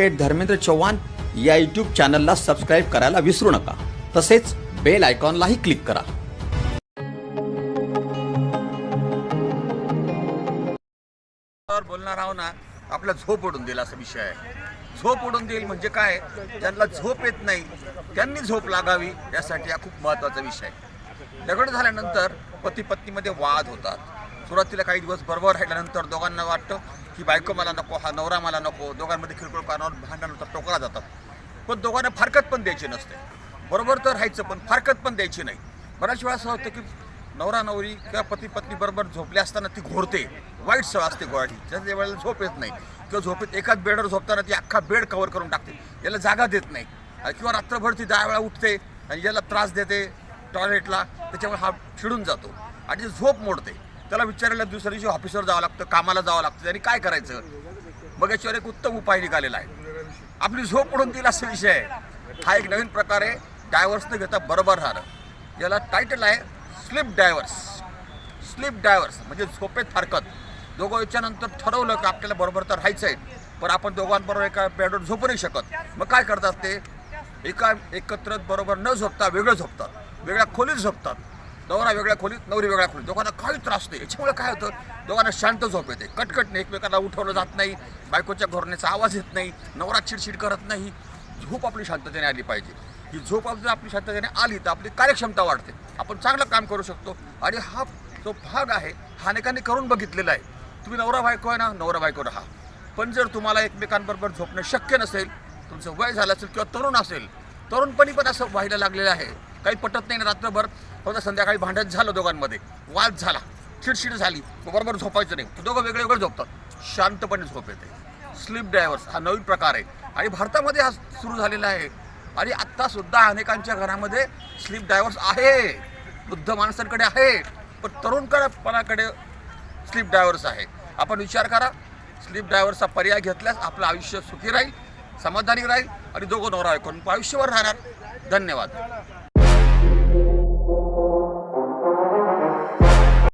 Advocate Dharmendra Chavan या YouTube चॅनलला subscribe करायला विसरू नका. तसेच बेल आयकॉनलाही क्लिक करा. बोलणार आहो ना आपला झोप उडून देईल असा विषय आहे. झोप उडून देईल म्हणजे काय? ज्यांना झोप येत नाही त्यांनी झोप लागावी यासाठी हा खूप महत्त्वाचा विषय आहे. दगड झाल्यानंतर पती पत्नीमध्ये वाद होतात. सुरुवातीला काही दिवस बरोबर राहिल्यानंतर दोघांना वाटतं की बायको मला नको हा नवरा मला नको दोघांमध्ये किरकोळ कारणावर भांडण होतात टोकला जातात. पण दोघांना फारकत पण द्यायची नसते. बरोबर तर राहायचं पण फारकत पण द्यायची नाही. बऱ्याच वेळा असं होतं की नवरा नवरी किंवा पती पत्नी बरोबर झोपल्या असताना ती घोरते वाईट सवय असते गोळाची ज्या वेळेला झोप येत नाही किंवा झोपेत एकाच बेडवर झोपताना ती अख्खा बेड कव्हर करून टाकते. याला जागा देत नाही. किंवा रात्रभर ती दहा वेळा उठते आणि याला त्रास देते टॉयलेटला त्याच्यामुळे हा चिडून जातो. आणि ती झोप मोडते. त्याला विचारायला दुसऱ्या दिवशी ऑफिसवर जावं लागतं कामाला जावं लागतं त्यांनी काय करायचं? मग याच्यावर एक उत्तम उपाय निघालेला आहे. आपली झोप उडून दिला असा विषय. आहे हा एक नवीन प्रकार आहे. डायव्हर्स न घेता बरोबर राहणं. याला टायटल आहे स्लिप डायव्हर्स स्लिप डायव्हर्स म्हणजे झोपेत फारकत दोघं याच्यानंतर ठरवलं की आपल्याला बरोबर तर राहायचं आहे पण आपण दोघांबरोबर एका बेडवर झोपू नाही शकत. मग काय करतात ते? एका एकत्र बरोबर न झोपता वेगळं झोपतात. वेगळ्या खोलीत झोपतात. नवरा वेगळ्या खोलीत नवरी वेगळ्या खोलीत. दोघांना काही त्रास नाही. याच्यामुळे काय होतं? दोघांना शांत झोप येते. कटकट एकमेकांना उठवलं जात नाही. बायकोच्या घोरण्याचा आवाज येत नाही. नवरा चिडचिड करत नाही. झोप आपली शांततेने आली पाहिजे. ही झोप जर आपली शांततेने आली तर आपली कार्यक्षमता वाढते. आपण चांगलं काम करू शकतो. आणि हा जो भाग आहे हा अनेकांनी करून बघितलेला आहे. तुम्ही नवरा बायको आहे ना नवरा बायको राहा. पण जर तुम्हाला एकमेकांबरोबर झोपणं शक्य नसेल तुमचं वय झालं असेल किंवा तरुण असेल तरुणपणी पण असं व्हायला लागलेलं आहे. काही पटत नाही ना रात्रभर. हो फक्त संध्याकाळी भांडण झालं दोघांमध्ये. वाद झाला. चिडचिड झाली. बरोबर झोपायचं नाही. दोघं वेगळे वेगळे झोपतात. शांतपणे झोप येते. स्लीप ड्रायव्हर्स हा नवीन प्रकार आहे. आणि भारतामध्ये हा सुरू झालेला आहे. आणि आत्तासुद्धा अनेकांच्या घरामध्ये स्लीप ड्रायव्हर्स आहे. वृद्ध माणसांकडे आहे. पण तरुणपणाकडे स्लीप ड्रायव्हर्स आहे. आपण विचार करा. स्लीप ड्रायव्हरचा पर्याय घेतल्यास आपलं आयुष्य सुखी राहील समाधानी राहील आणि दोघं नवरा ऐकून आयुष्यभर राहणार. धन्यवाद.